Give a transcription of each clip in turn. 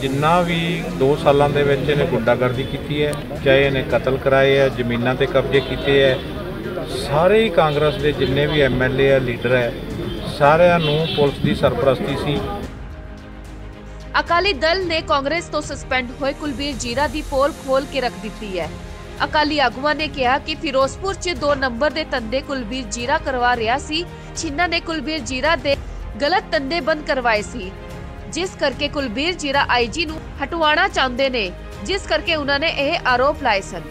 ਜਿੰਨਾ ਵੀ 2 ਸਾਲਾਂ ਦੇ ਵਿੱਚ ਇਹਨੇ ਗੁੰਡਾਗਰਦੀ ਕੀਤੀ ਹੈ, ਚਾਹੇ ਇਹਨੇ ਕਤਲ ਕਰਾਏ ਹੈ, ਜ਼ਮੀਨਾਂ ਤੇ ਕਬਜ਼ੇ ਕੀਤੇ ਹੈ, ਸਾਰੇ ਹੀ ਕਾਂਗਰਸ ਦੇ ਜਿੰਨੇ ਵੀ ਐਮਐਲਏ ਆ ਲੀਡਰ ਹੈ, ਸਾਰਿਆਂ ਨੂੰ ਪੁਲਿਸ ਦੀ ਸਰਪ੍ਰਸਤੀ ਸੀ। ਅਕਾਲੀ ਦਲ ਨੇ ਕਾਂਗਰਸ ਤੋਂ ਸਸਪੈਂਡ ਹੋਏ ਕੁਲਬੀਰ ਜੀਰਾ ਦੀ ਪੋਲ ਖੋਲ ਕੇ ਰੱਖ ਦਿੱਤੀ ਹੈ। ਅਕਾਲੀ ਆਗੂਆਂ ਨੇ ਕਿਹਾ ਕਿ ਫਿਰੋਜ਼ਪੁਰ 'ਚ 2 ਨੰਬਰ ਦੇ ਤੰਦੇ ਕੁਲਬੀਰ ਜੀਰਾ ਕਰਵਾ ਰਿਹਾ ਸੀ ਛਿੰਨਾ ਨੇ ਕੁਲਬੀਰ ਜੀਰਾ ਦੇ ਗਲਤ ਤੰਦੇ ਬੰਦ ਕਰਵਾਏ ਸੀ। ਜਿਸ ਕਰਕੇ ਕੁਲਬੀਰ ਜੀਰਾ ਆਈਜੀ ਨੂੰ ਹਟਵਾਉਣਾ ਚਾਹੁੰਦੇ ਨੇ, ਜਿਸ ਕਰਕੇ ਉਹਨਾਂ ਨੇ ਇਹ ਆਰੋਪ ਲਾਏ ਸਨ।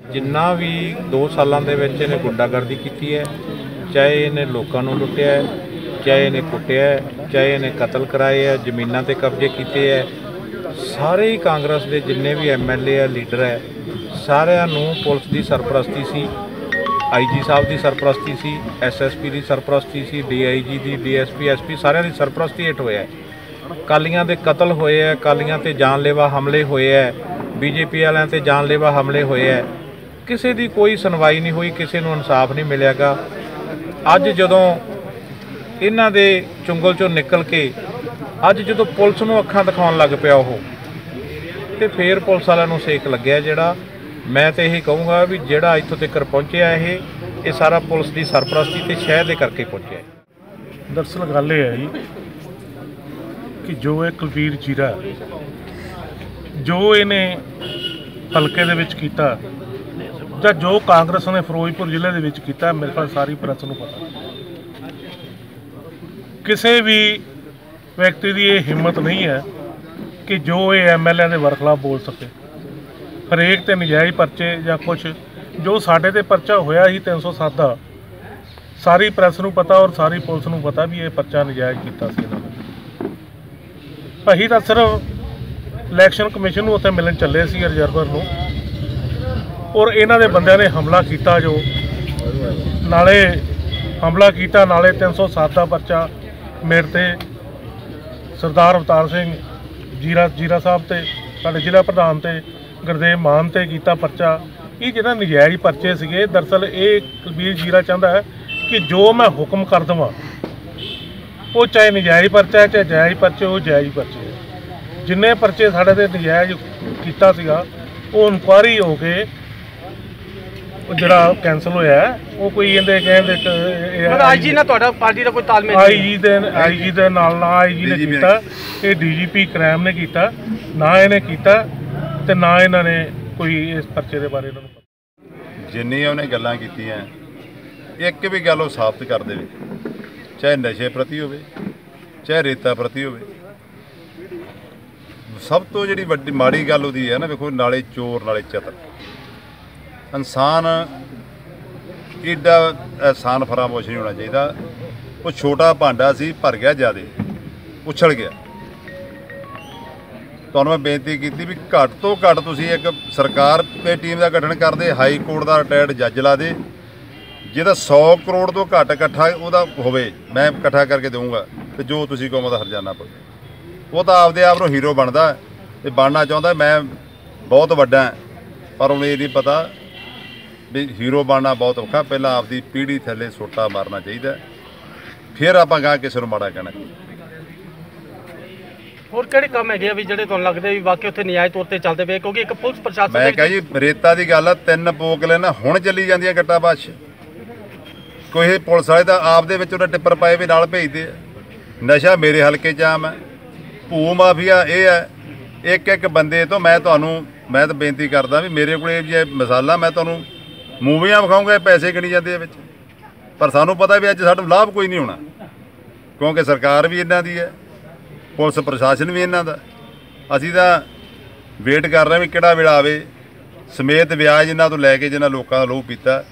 ਜਿੰਨਾ ਵੀ 2 ਸਾਲਾਂ ਦੇ ਵਿੱਚ ਇਹਨੇ ਗੁੰਡਾਗਰਦੀ ਕੀਤੀ ਹੈ, ਚਾਹੇ ਇਹਨੇ ਲੋਕਾਂ ਨੂੰ ਲੁੱਟਿਆ ਹੈ, ਚਾਹੇ ਇਹਨੇ ਕੁੱਟਿਆ ਹੈ, ਚਾਹੇ ਇਹਨੇ ਕਤਲ ਕਰਾਏ ਹੈ, ਜ਼ਮੀਨਾਂ ਤੇ ਕਬਜ਼ੇ ਕੀਤੇ ਹੈ, ਸਾਰੇ ਹੀ ਕਾਂਗਰਸ ਦੇ ਜਿੰਨੇ ਵੀ ਐਮਐਲਏ ਆ, ਲੀਡਰ ਹੈ, ਸਾਰਿਆਂ ਨੂੰ ਪੁਲਿਸ ਦੀ ਸਰਪ੍ਰਸਤੀ ਸੀ। ਆਈਜੀ ਸਾਹਿਬ ਦੀ ਸਰਪ੍ਰਸਤੀ ਸੀ ਐਸਐਸਪੀ ਦੀ ਸਰਪ੍ਰਸਤੀ ਸੀ ਡੀਆਈਜੀ ਦੀ ਡੀਐਸਪੀ ਐਸਪੀ ਸਾਰਿਆਂ ਦੀ ਸਰਪ੍ਰਸਤੀ ਹੇਠ ਹੋਇਆ ਕਾਲੀਆਂ ਦੇ ਕਤਲ ਹੋਏ ਹੈ, ਕਾਲੀਆਂ ਤੇ ਜਾਨਲੇਵਾ ਹਮਲੇ ਹੋਏ ਹੈ ਬੀਜੇਪੀ ਵਾਲਿਆਂ ਤੇ ਜਾਨਲੇਵਾ ਹਮਲੇ ਹੋਏ ਹੈ। ਕਿਸੇ ਦੀ ਕੋਈ ਸੁਣਵਾਈ ਨਹੀਂ ਹੋਈ, ਕਿਸੇ ਨੂੰ ਇਨਸਾਫ ਨਹੀਂ ਮਿਲਿਆਗਾ। ਅੱਜ ਜਦੋਂ ਇਹਨਾਂ ਦੇ ਚੁੰਗਲ ਚੋਂ ਨਿਕਲ ਕੇ, ਅੱਜ ਜਦੋਂ ਪੁਲਿਸ ਨੂੰ ਅੱਖਾਂ ਦਿਖਾਉਣ ਲੱਗ ਪਿਆ ਉਹ, ਤੇ ਫੇਰ ਪੁਲਿਸ ਵਾਲਿਆਂ ਨੂੰ ਸੇਕ ਲੱਗਿਆ ਜਿਹੜਾ ਮੈਂ ਤੇ ਇਹ ਕਹੂੰਗਾ ਵੀ ਜਿਹੜਾ ਇੱਥੋਂ ਤੱਕ ਪਹੁੰਚਿਆ ਇਹ ਇਹ ਸਾਰਾ ਪੁਲਿਸ ਦੀ ਸਰਪ੍ਰਸਤੀ ਤੇ ਸ਼ਹਿਰ ਦੇ ਕਰਕੇ ਪਹੁੰਚਿਆ ਹੈ। ਦਰਅਸਲ ਗੱਲ ਇਹ ਹੈ ਜੀ ਕਿ ਜੋ ਇਹ ਕੁਲਵੀਰ ਜੀਰਾ, ਜੋ ਇਹਨੇ ਹਲਕੇ ਦੇ ਵਿੱਚ ਕੀਤਾ ਜਾਂ ਜੋ ਕਾਂਗਰਸ ਨੇ ਫਿਰੋਜ਼ਪੁਰ ਜ਼ਿਲ੍ਹੇ ਦੇ ਵਿੱਚ ਕੀਤਾ, ਮੇਰੇ ਖਿਆਲ ਸਾਰੀ ਪ੍ਰੈਸ ਨੂੰ ਪਤਾ ਕਿਸੇ ਵੀ ਵਿਅਕਤੀ ਦੀ ਇਹ ਹਿੰਮਤ ਨਹੀਂ ਹੈ ਕਿ ਜੋ ਇਹ ਐਮਐਲਏ ਦੇ ਵਰਖਲਾਫ ਬੋਲ ਸਕੇ ਹਰੇਕ ਤੇ ਨਜਾਇਜ਼ ਪਰਚੇ ਜਾਂ ਕੁਝ ਜੋ ਸਾਡੇ ਤੇ ਪਰਚਾ ਹੋਇਆ ਸੀ 307 ਦਾ, ਸਾਰੀ ਪ੍ਰੈਸ ਨੂੰ ਪਤਾ ਔਰ ਸਾਰੀ ਪੁਲਿਸ ਨੂੰ ਪਤਾ ਵੀ ਇਹ ਪਰਚਾ ਨਜਾਇਜ਼ ਕੀਤਾ ਸੀ ਇਹਨਾਂ ਨੇ। ਅਸੀਂ ਤਾਂ ਸਿਰਫ ਇਲੈਕਸ਼ਨ ਕਮਿਸ਼ਨ ਨੂੰ ਉੱਥੇ ਮਿਲਣ ਚੱਲੇ ਸੀ ਰਿਜ਼ਰਵਰ ਨੂੰ, ਔਰ ਇਹਨਾਂ ਦੇ ਬੰਦਿਆਂ ਨੇ ਹਮਲਾ ਕੀਤਾ ਜੋ, ਨਾਲੇ ਹਮਲਾ ਕੀਤਾ, ਨਾਲੇ 307 ਦਾ ਪਰਚਾ ਮੇਰੇ ਤੇ ਸਰਦਾਰ ਅਵਤਾਰ ਸਿੰਘ ਜੀਰਾ ਜੀਰਾ ਸਾਹਿਬ ਤੇ, ਸਾਡੇ ਜ਼ਿਲ੍ਹਾ ਪ੍ਰਧਾਨ ਤੇ ਗੁਰਦੇਵ ਮਾਨ ਤੇ ਕੀਤਾ ਪਰਚਾ ਇਹ ਜਿਹੜਾ ਨਜਾਇਜ਼ ਪਰਚੇ ਸੀਗੇ ਦਰਅਸਲ ਇਹ ਕੁਲਬੀਰ ਜੀਰਾ ਚਾਹੁੰਦਾ ਹੈ ਕਿ ਜੋ ਮੈਂ ਹੁਕਮ ਕਰ ਦਵਾਂ ਉਹ ਚਾਹੇ ਨਜਾਇਜ਼ ਪਰਚਾ ਹੈ ਚਾਹੇ ਜਾਇਜ਼ ਪਰਚੇ ਉਹ ਜਾਇਜ਼ ਪਰਚੇ ਹੈ। ਜਿੰਨੇ ਪਰਚੇ ਸਾਡੇ ਤੇ ਨਜਾਇਜ਼ ਕੀਤਾ ਸੀਗਾ ਉਹ ਇਨਕੁਆਰੀ ਹੋ ਕੇ ਉਹ ਜਿਹੜਾ ਕੈਨਸਲ ਹੋਇਆ ਉਹ ਕੋਈ ਇਹਦੇ ਕਹਿੰਦੇ ਮਤਲਬ ਆਈਜੀ ਨਾਲ ਤੁਹਾਡਾ ਪਾਰਟੀ ਦਾ ਕੋਈ ਤਾਲਮੇਲ ਨਹੀਂ ਆਈਜੀ ਦੇ ਆਈਜੀ ਦੇ ਨਾਲ ਨਾ ਆਈਜੀ ਨੇ ਕੀਤਾ ਇਹ ਡੀਜੀਪੀ ਕ੍ਰਾਈਮ ਨੇ ਕੀਤਾ ਨਾ ਇਹਨੇ ਕੀਤਾ ਤੇ ਨਾ ਇਹਨਾਂ ਨੇ ਕੋਈ ਇਸ ਪਰਚੇ ਦੇ ਬਾਰੇ ਇਹਨਾਂ ਨੂੰ ਜਿੰਨੀਆਂ ਉਹਨੇ ਗੱਲਾਂ ਕੀਤੀਆਂ, ਇੱਕ ਵੀ ਗੱਲ ਉਹ ਸਾਬਤ ਕਰ ਦੇਵੇ। ਚਾਹੇ ਨਸ਼ੇ ਪ੍ਰਤੀ ਹੋਵੇ, ਚਾਹੇ ਰੇਤਾ ਪ੍ਰਤੀ ਹੋਵੇ। ਸਭ ਤੋਂ ਜਿਹੜੀ ਵੱਡੀ, ਮਾੜੀ ਗੱਲ ਉਹਦੀ ਹੈ ਨਾ, ਵੇਖੋ, ਨਾਲੇ ਚੋਰ, ਨਾਲੇ ਚਤਰ। ਇਨਸਾਨ ਏਡਾ ਆਸਾਨ ਫਰਾਮੋਸ਼ ਨਹੀਂ ਹੋਣਾ ਚਾਹੀਦਾ। ਉਹ ਛੋਟਾ ਭਾਂਡਾ ਸੀ, ਭਰ ਗਿਆ ਜਿਆਦੇ, ਉਛਲ ਗਿਆ। ਤੁਹਾਨੂੰ ਮੈਂ ਬੇਨਤੀ ਕੀਤੀ ਵੀ ਘੱਟ ਤੋਂ ਘੱਟ ਤੁਸੀਂ ਇੱਕ ਸਰਕਾਰ ਤੇ ਟੀਮ ਦਾ ਗਠਨ ਕਰਦੇ, ਹਾਈ ਕੋਰਟ ਦਾ ਰਿਟਾਇਰਡ ਜੱਜ ਲਾ ਦੇ। ਜਿਹਦਾ 100 ਕਰੋੜ ਤੋਂ ਘੱਟ ਇਕੱਠਾ ਉਹਦਾ ਹੋਵੇ, ਮੈਂ ਇਕੱਠਾ ਕਰਕੇ ਦੇਵਾਂਗਾ ਤੇ ਜੋ ਤੁਸੀਂ ਕਹੋ ਉਹਦਾ ਹਰਜਾਨਾ ਪਵੇ ਉਹ ਤਾਂ ਆਪਦੇ ਆਪ ਨੂੰ ਹੀਰੋ ਬਣਦਾ ਹੈ ਤੇ ਬਣਨਾ ਚਾਹੁੰਦਾ ਮੈਂ ਬਹੁਤ ਵੱਡਾ ਪਰ ਉਹਨੂੰ ਇਹ ਨਹੀਂ ਪਤਾ ਵੀ ਹੀਰੋ ਬਣਨਾ ਬਹੁਤ ਔਖਾ ਪਹਿਲਾਂ ਆਪਦੀ ਪੀੜ੍ਹੀ ਥੱਲੇ ਸੋਟਾ ਮਾਰਨਾ ਚਾਹੀਦਾ ਫਿਰ ਆਪਾਂ ਗਾਂ ਕਿਸੇ ਨੂੰ ਮਾੜਾ ਕਹਿਣਾ। ਹੋਰ ਕਿਹੜੇ ਕੰਮ ਹੈਗੇ ਆ ਵੀ ਜਿਹੜੇ ਤੁਹਾਨੂੰ ਲੱਗਦੇ ਵੀ ਵਾਕਈ ਉੱਥੇ ਨਿਆਇ ਤੌਰ ਤੇ ਚੱਲਦੇ ਪਏ ਕਿਉਂਕਿ ਇੱਕ ਪੁਲਿਸ ਪ੍ਰਸ਼ਾਸਨ ਮੈਂ ਕਹਾਂ ਜੀ ਰੇਤਾ ਦੀ ਗੱਲ ਆ ਤਿੰਨ ਪੋਕਲੇ ਨਾ ਹੁਣ ਚੱਲੀ ਜਾਂਦੀਆਂ ਗੱਟਾ ਬਾਸ਼ ਕੋਈ ਇਹ ਪੁਲਿਸ ਵਾਲੇ ਤਾਂ ਆਪ ਦੇ ਵਿੱਚ ਉਹਦਾ ਟਿੱਪਰ ਪਾਏ ਵੀ ਨਾਲ ਭੇਜਦੇ ਆ। ਨਸ਼ਾ ਮੇਰੇ ਹਲਕੇ 'ਚ ਆਮ ਹੈ ਭੂ ਮਾਫੀਆ ਇਹ ਹੈ ਇੱਕ ਇੱਕ ਬੰਦੇ ਤੋਂ ਮੈਂ ਤੁਹਾਨੂੰ ਮੈਂ ਤਾਂ ਬੇਨਤੀ ਕਰਦਾ ਵੀ ਮੇਰੇ ਕੋਲ ਇਹ ਜੇ ਮਿਸਾਲਾਂ ਮੈਂ ਤੁਹਾਨੂੰ ਮੂਵੀਆਂ ਵਿਖਾਉਂਗਾ ਪੈਸੇ ਗਿਣੀ ਜਾਂਦੇ ਆ ਵਿੱਚ। ਪਰ ਸਾਨੂੰ ਪਤਾ ਵੀ ਅੱਜ ਸਾਨੂੰ ਲਾਭ ਕੋਈ ਨਹੀਂ ਹੋਣਾ ਕਿਉਂਕਿ ਸਰਕਾਰ ਵੀ ਇਹਨਾਂ ਦੀ ਹੈ ਪੁਲਿਸ ਪ੍ਰਸ਼ਾਸਨ ਵੀ ਇਹਨਾਂ ਦਾ। ਅਸੀਂ ਤਾਂ ਵੇਟ ਕਰ ਰਹੇ ਹਾਂ ਵੀ ਕਿਹੜਾ ਵੇਲਾ ਆਵੇ। ਸਮੇਤ ਵਿਆਜ ਇਹਨਾਂ ਤੋਂ ਲੈ ਕੇ ਜਿਨ੍ਹਾਂ ਲੋਕਾਂ ਦਾ ਲੋਹ ਪੀਤਾ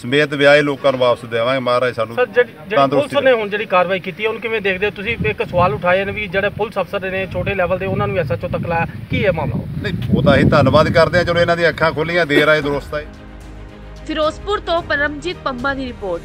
ਸਮੇਤ ਵਿਆਜ ਲੋਕਾਂ ਨੂੰ ਵਾਪਸ ਦੇਵਾਂਗੇ ਮਹਾਰਾਜ ਸਾਨੂੰ ਸਰ ਜਿਹੜੀ ਪੁਲਿਸ ਨੇ ਹੁਣ ਜਿਹੜੀ ਕਾਰਵਾਈ ਕੀਤੀ ਹੈ ਉਹਨੂੰ ਕਿਵੇਂ ਦੇਖਦੇ ਹੋ ਤੁਸੀਂ? ਇੱਕ ਸਵਾਲ ਉਠਾਏ ਨੇ ਵੀ ਜਿਹੜੇ ਪੁਲਿਸ ਅਫਸਰ ਨੇ ਛੋਟੇ ਲੈਵਲ ਦੇ ਉਹਨਾਂ ਨੂੰ ਐਸਐਚਓ ਤੱਕ ਲਾਇਆ। ਕੀ ਹੈ ਮਾਮਲਾ? ਨਹੀਂ ਉਹ ਤਾਂ ਅਸੀਂ ਧੰਨਵਾਦ ਕਰਦੇ ਹਾਂ ਚਲੋ ਇਹਨਾਂ ਦੀਆਂ ਅੱਖਾਂ ਖੋਲੀਆਂ ਦੇਰ ਆਏ ਦਰੁਸਤ ਆਏ। ਫਿਰੋਜ਼ਪੁਰ ਤੋਂ ਪਰਮਜੀਤ ਪੰਮਾ ਦੀ ਰਿਪੋਰਟ।